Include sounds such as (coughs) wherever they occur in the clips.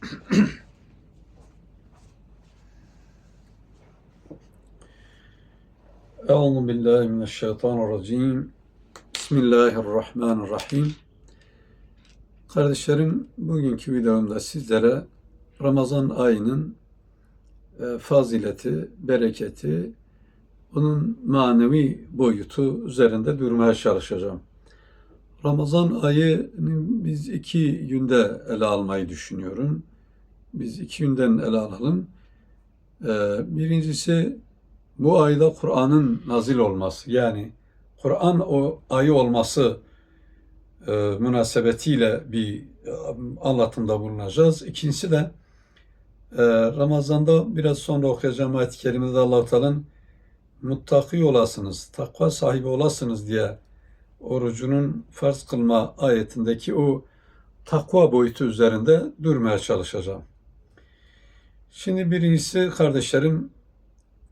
(clears throat) Euzu billahi mineşşeytanirracim. Bismillahirrahmanirrahim. Kardeşlerim, bugünkü videomda sizlere Ramazan ayının e, fazileti, bereketi, onun manevi boyutu üzerinde durmaya çalışacağım. Ramazan ayını biz iki günde ele almayı düşünüyorum. Biz iki günden ele alalım. E, Birincisi bu ayda Kur'an'ın nazil olması yani Kur'an o ayı olması e, münasebetiyle bir e, anlatımda bulunacağız. İkincisi de e, Ramazan'da biraz sonra okuyacağım ayet-i kerimede Allah-u Teala'nın muttaki olasınız, takva sahibi olasınız diye orucunun farz kılma ayetindeki o takva boyutu üzerinde durmaya çalışacağım. Şimdi birincisi kardeşlerim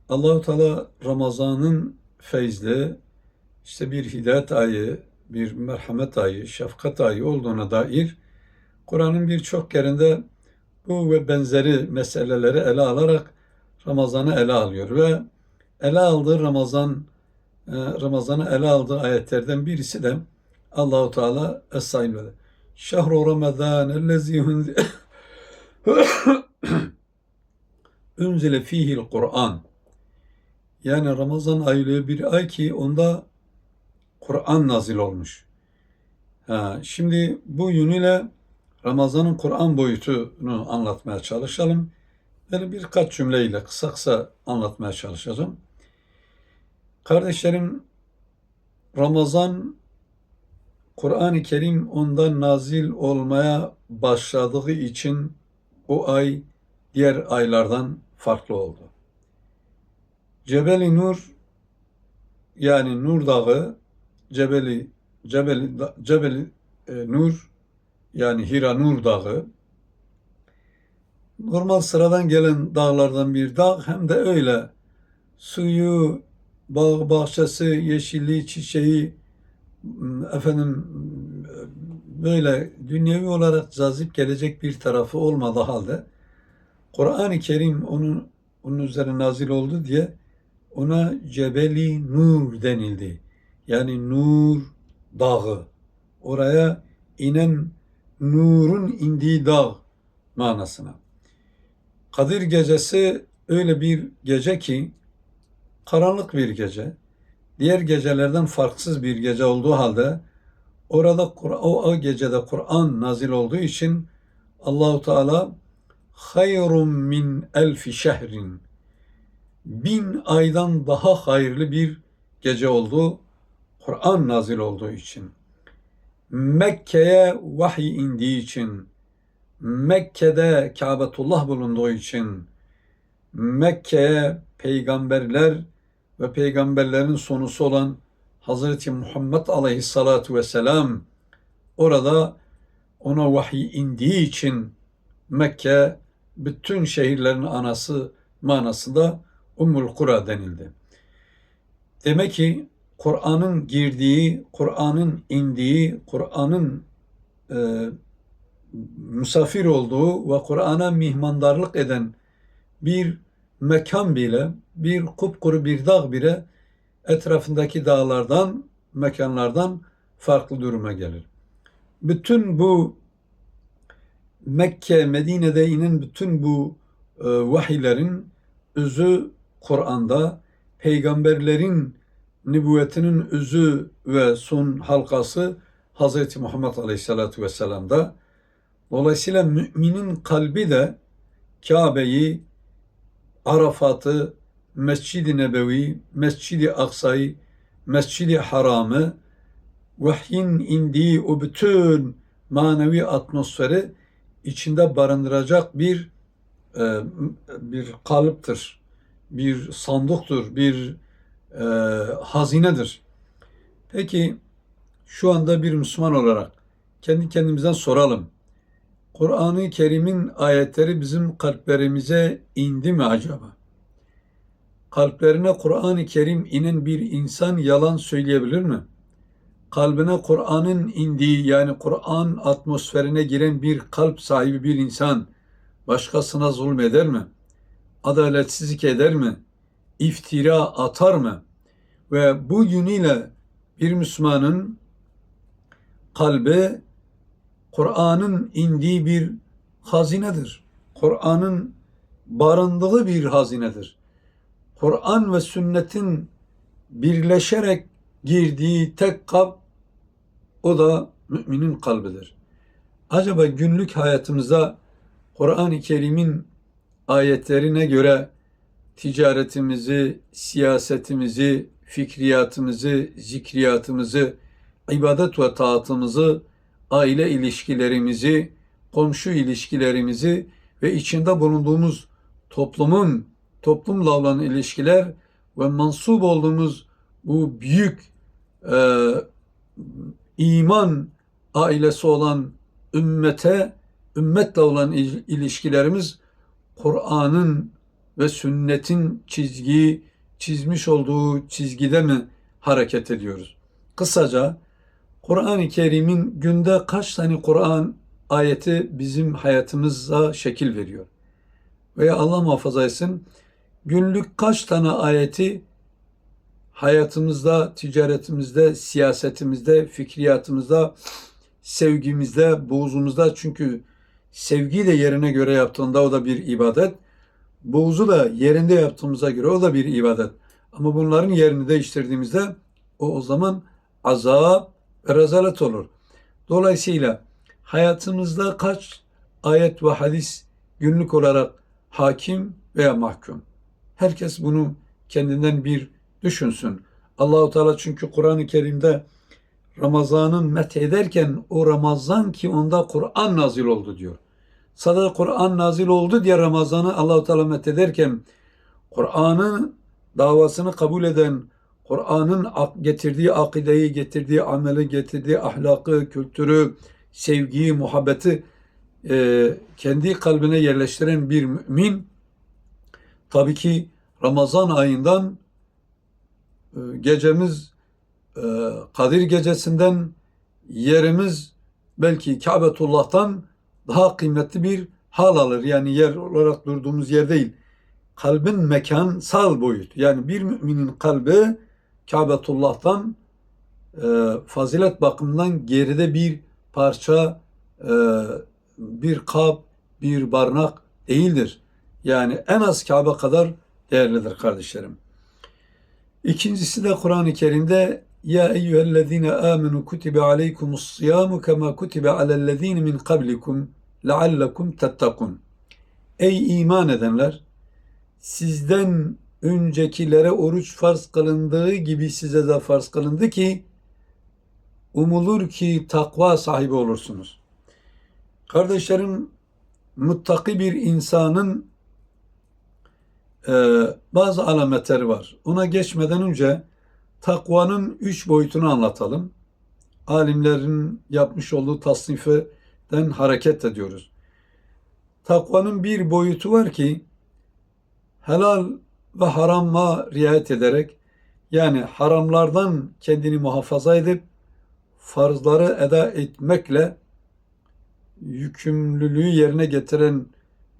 Allahu Teala Ramazan'ın feyzli işte bir hidayet ayı, bir merhamet ayı, şefkat ayı olduğuna dair Kur'an'ın birçok yerinde bu ve benzeri meseleleri ele alarak Ramazan'ı ele alıyor ve ele aldığı Ramazan Ramazan'ı ele aldığı ayetlerden birisi de Allahu Teala Es-Sail'de. Şehru Ramazan ellezî (coughs) unzile fihil Kur'an. Yani Ramazan ayı bir ay ki onda Kur'an nazil olmuş. Ha, şimdi bu yönüyle Ramazan'ın Kur'an boyutunu anlatmaya çalışalım. Böyle birkaç cümleyle kısa kısa anlatmaya çalışacağım. Kardeşlerim, Ramazan Kur'an-ı Kerim ondan nazil olmaya başladığı için o ay diğer aylardan farklı oldu. Cebeli Nur yani Nur Dağı Cebeli Cebeli Cebeli e, Nur yani Hira Nur Dağı normal sıradan gelen dağlardan bir dağ hem de öyle suyu, bağ bahçesi, yeşilliği, çiçeği efendim böyle dünyevi olarak cazip gelecek bir tarafı olmadığı halde Kur'an-ı Kerim onun onun üzerine nazil oldu diye ona Cebeli Nur denildi. Yani Nur Dağı. Oraya inen nurun indiği dağ manasına. Kadir gecesi öyle bir gece ki karanlık bir gece. Diğer gecelerden farksız bir gece olduğu halde orada o, o gecede Kur'an nazil olduğu için Allahu Teala hayrun min elfi şehrin bin aydan daha hayırlı bir gece oldu. Kur'an nazil olduğu için. Mekke'ye vahiy indiği için, Mekke'de Kâbetullah bulunduğu için, Mekke'ye peygamberler ve peygamberlerin sonusu olan Hazreti Muhammed Aleyhissalatu vesselam orada ona vahiy indiği için Mekke bütün şehirlerin anası manasında Ummul Kura denildi. Demek ki Kur'an'ın girdiği, Kur'an'ın indiği, Kur'an'ın e, misafir olduğu ve Kur'an'a mihmandarlık eden bir mekan bile, bir kupkuru bir dağ bile etrafındaki dağlardan, mekanlardan farklı duruma gelir. Bütün bu Mekke, Medine'de inen bütün bu e, vahiylerin özü Kur'an'da, peygamberlerin nübüvvetinin özü ve son halkası Hz. Muhammed Aleyhisselatü Vesselam'da. Dolayısıyla müminin kalbi de Kabe'yi, Arafat'ı, Mescid-i Nebevi, Mescid-i Aksa'yı, Mescid-i Haram'ı, vahyin indiği o bütün manevi atmosferi içinde barındıracak bir e, bir kalıptır, bir sandıktır, bir e, hazinedir. Peki şu anda bir Müslüman olarak kendi kendimizden soralım. Kur'an-ı Kerim'in ayetleri bizim kalplerimize indi mi acaba? Kalplerine Kur'an-ı Kerim inen bir insan yalan söyleyebilir mi? Kalbine Kur'an'ın indiği yani Kur'an atmosferine giren bir kalp sahibi bir insan Başkasına zulmeder mi? Adaletsizlik eder mi? İftira atar mı? Ve bu yönüyle bir Müslümanın kalbi Kur'an'ın indiği bir hazinedir. Kur'an'ın barındığı bir hazinedir. Kur'an ve sünnetin birleşerek girdiği tek kap o da müminin kalbidir. Acaba günlük hayatımızda Kur'an-ı Kerim'in ayetlerine göre ticaretimizi, siyasetimizi, fikriyatımızı, zikriyatımızı, ibadet ve taatımızı, aile ilişkilerimizi, komşu ilişkilerimizi ve içinde bulunduğumuz toplumun, toplumla olan ilişkiler ve mensup olduğumuz bu büyük e, iman ailesi olan ümmete, ümmetle olan il- ilişkilerimiz Kur'an'ın ve sünnetin çizgiyi çizmiş olduğu çizgide mi hareket ediyoruz? Kısaca Kur'an-ı Kerim'in günde kaç tane Kur'an ayeti bizim hayatımıza şekil veriyor? Veya Allah muhafaza etsin günlük kaç tane ayeti hayatımızda, ticaretimizde, siyasetimizde, fikriyatımızda, sevgimizde, buğzumuzda çünkü sevgiyi de yerine göre yaptığında o da bir ibadet. Buğzu da yerinde yaptığımıza göre o da bir ibadet. Ama bunların yerini değiştirdiğimizde o o zaman azap rezalet olur. Dolayısıyla hayatımızda kaç ayet ve hadis günlük olarak hakim veya mahkum? Herkes bunu kendinden bir düşünsün. Allahu Teala çünkü Kur'an-ı Kerim'de Ramazan'ın met ederken o Ramazan ki onda Kur'an nazil oldu diyor. Sadece Kur'an nazil oldu diye Ramazan'ı Allahu Teala met ederken Kur'an'ın davasını kabul eden, Kur'an'ın getirdiği akideyi, getirdiği ameli, getirdiği ahlakı, kültürü, sevgiyi, muhabbeti e, kendi kalbine yerleştiren bir mümin tabii ki Ramazan ayından e, gecemiz e, Kadir gecesinden yerimiz belki Kabetullah'tan daha kıymetli bir hal alır. Yani yer olarak durduğumuz yer değil. Kalbin mekansal boyut. Yani bir müminin kalbi Kabetullah'tan e, fazilet bakımından geride bir parça, e, bir kap, bir barınak değildir. Yani en az Kabe kadar değerlidir kardeşlerim. İkincisi de Kur'an-ı Kerim'de Ya eyyühellezine amenu kutibe aleykumus siyamu kema kutibe alellezine min kablikum leallekum tettakun. Ey iman edenler! Sizden öncekilere oruç farz kılındığı gibi size de farz kılındı ki umulur ki takva sahibi olursunuz. Kardeşlerim, muttaki bir insanın e, bazı alametleri var. Ona geçmeden önce takvanın üç boyutunu anlatalım. Alimlerin yapmış olduğu tasnifeden hareket ediyoruz. Takvanın bir boyutu var ki helal ve harama riayet ederek yani haramlardan kendini muhafaza edip farzları eda etmekle yükümlülüğü yerine getiren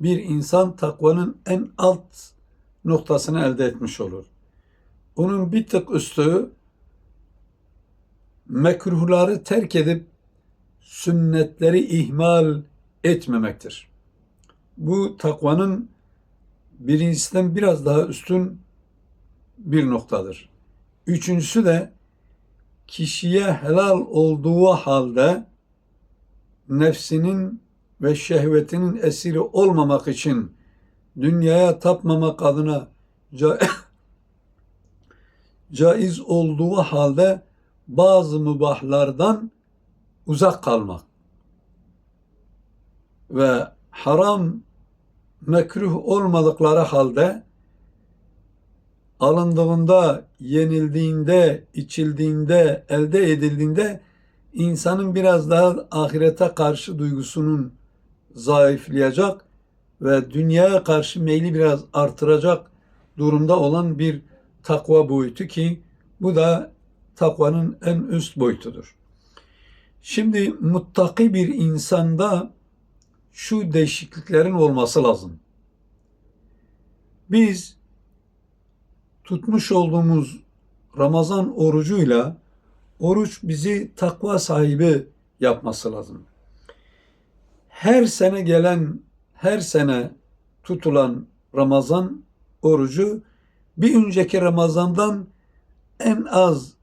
bir insan takvanın en alt noktasını elde etmiş olur. Onun bir tık üstü mekruhları terk edip sünnetleri ihmal etmemektir. Bu takvanın birincisinden biraz daha üstün bir noktadır. Üçüncüsü de kişiye helal olduğu halde nefsinin ve şehvetinin esiri olmamak için dünyaya tapmamak adına ca (coughs) caiz olduğu halde bazı mübahlardan uzak kalmak ve haram mekruh olmadıkları halde alındığında, yenildiğinde, içildiğinde, elde edildiğinde insanın biraz daha ahirete karşı duygusunun zayıflayacak ve dünyaya karşı meyli biraz artıracak durumda olan bir takva boyutu ki bu da takvanın en üst boyutudur. Şimdi muttaki bir insanda şu değişikliklerin olması lazım. Biz tutmuş olduğumuz Ramazan orucuyla oruç bizi takva sahibi yapması lazım. Her sene gelen, her sene tutulan Ramazan orucu bir önceki Ramazan'dan en az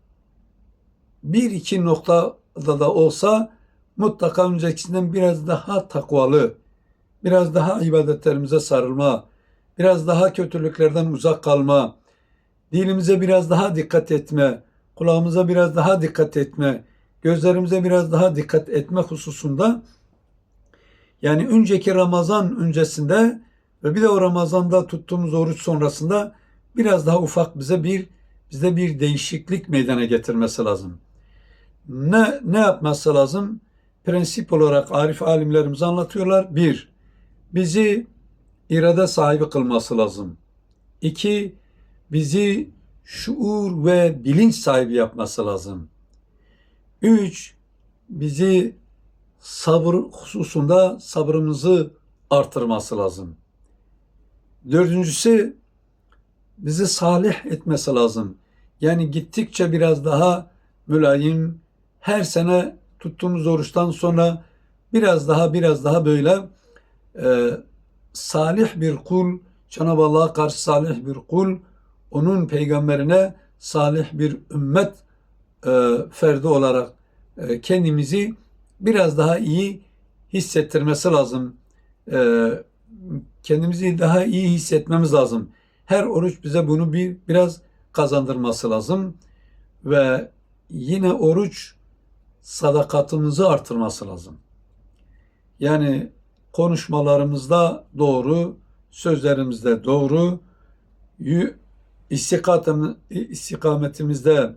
bir iki noktada da olsa mutlaka öncekisinden biraz daha takvalı, biraz daha ibadetlerimize sarılma, biraz daha kötülüklerden uzak kalma, dilimize biraz daha dikkat etme, kulağımıza biraz daha dikkat etme, gözlerimize biraz daha dikkat etme hususunda yani önceki Ramazan öncesinde ve bir de o Ramazan'da tuttuğumuz oruç sonrasında biraz daha ufak bize bir bize bir değişiklik meydana getirmesi lazım. Ne ne yapması lazım? Prensip olarak arif alimlerimiz anlatıyorlar. Bir, bizi irade sahibi kılması lazım. İki, bizi şuur ve bilinç sahibi yapması lazım. Üç, bizi sabır hususunda sabrımızı artırması lazım. Dördüncüsü, bizi salih etmesi lazım. Yani gittikçe biraz daha mülayim, her sene tuttuğumuz oruçtan sonra biraz daha biraz daha böyle e, salih bir kul, Cenab-ı Allah'a karşı salih bir kul, onun peygamberine salih bir ümmet e, ferdi olarak e, kendimizi biraz daha iyi hissettirmesi lazım. E, kendimizi daha iyi hissetmemiz lazım. Her oruç bize bunu bir biraz kazandırması lazım ve yine oruç sadakatimizi artırması lazım. Yani konuşmalarımızda doğru, sözlerimizde doğru, istikametimizde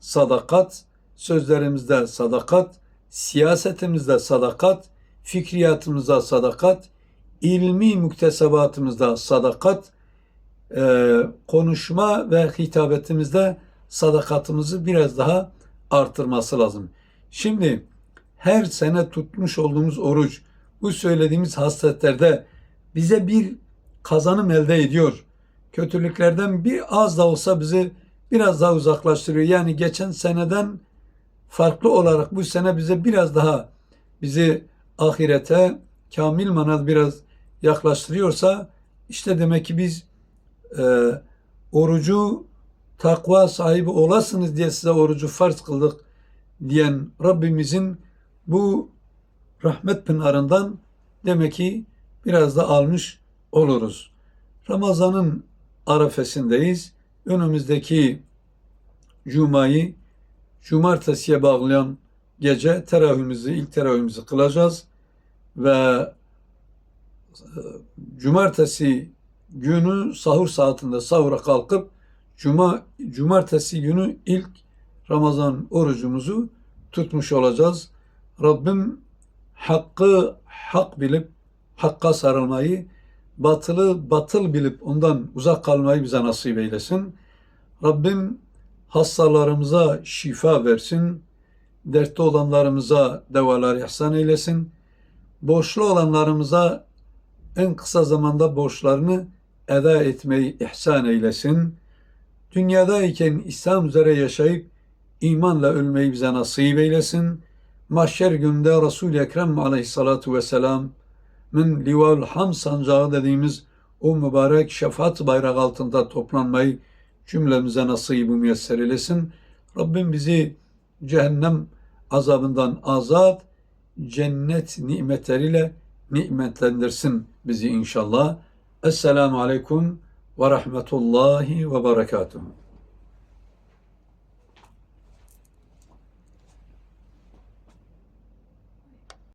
sadakat, sözlerimizde sadakat, siyasetimizde sadakat, fikriyatımızda sadakat, ilmi müktesebatımızda sadakat, e, konuşma ve hitabetimizde sadakatimizi biraz daha artırması lazım. Şimdi her sene tutmuş olduğumuz oruç bu söylediğimiz hasletlerde bize bir kazanım elde ediyor. Kötülüklerden bir az da olsa bizi biraz daha uzaklaştırıyor. Yani geçen seneden farklı olarak bu sene bize biraz daha bizi ahirete kamil manada biraz yaklaştırıyorsa işte demek ki biz e, orucu takva sahibi olasınız diye size orucu farz kıldık diyen Rabbimizin bu rahmet pınarından demek ki biraz da almış oluruz. Ramazan'ın arefesindeyiz. Önümüzdeki Cuma'yı Cumartesiye bağlayan gece teravihimizi, ilk teravihimizi kılacağız ve e, Cumartesi günü sahur saatinde sahura kalkıp Cuma Cumartesi günü ilk Ramazan orucumuzu tutmuş olacağız. Rabbim hakkı hak bilip hakka sarılmayı, batılı batıl bilip ondan uzak kalmayı bize nasip eylesin. Rabbim hastalarımıza şifa versin, dertte olanlarımıza devalar ihsan eylesin, borçlu olanlarımıza en kısa zamanda borçlarını eda etmeyi ihsan eylesin. Dünyadayken İslam üzere yaşayıp imanla ölmeyi bize nasip eylesin. Mahşer günde Resul-i Ekrem aleyhissalatu vesselam min lival ham sancağı dediğimiz o mübarek şefaat bayrak altında toplanmayı cümlemize nasip müyesser eylesin. Rabbim bizi cehennem azabından azat, cennet nimetleriyle nimetlendirsin bizi inşallah. Esselamu Aleyküm ve Rahmetullahi ve Berekatuhu.